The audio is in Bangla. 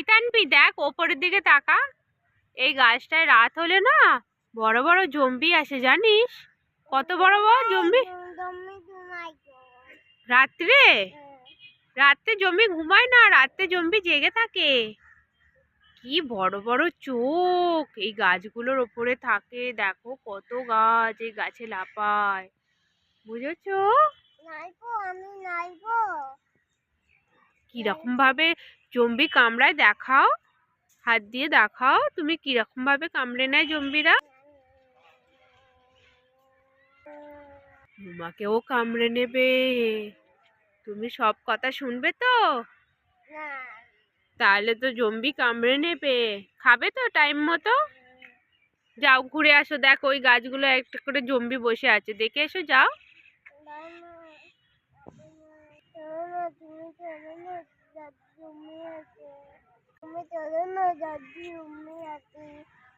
এই তানবি দেখ ওপরের দিকে তাকা। এই গাছটায় রাত হলে না বড় বড় জম্বি আসে জানিস? কত বড় বড় জম্বি? জম্বি ঘুমাই তো। রাত্রে? রাত্রে জম্বি ঘুমায় না রাত্রে জম্বি জেগে থাকে। কি বড় বড় চোখ! এই গাছগুলোর ওপরে থাকে দেখো কত গাছ এই গাছে লাপায় বুঝেছ? কীরকম ভাবে জম্বি কামড়ায় দেখাও, হাত দিয়ে দেখাও তুমি কীরকম ভাবে কামড়ে নেয় জম্বিরা। তোমাকেও কামড়ে নেবে, তুমি সব কথা শুনবে তো? তাহলে তো জম্বি কামড়ে নেবে, খাবে তো টাইম মতো? যাও ঘুরে আসো, দেখো ওই গাছগুলো একটা করে জম্বি বসে আছে, দেখে এসো যাও না না চলো না তুমি চলো না দাদি জমি আছে তুমি চলো না দাদি জমি আছে তুমি চলো না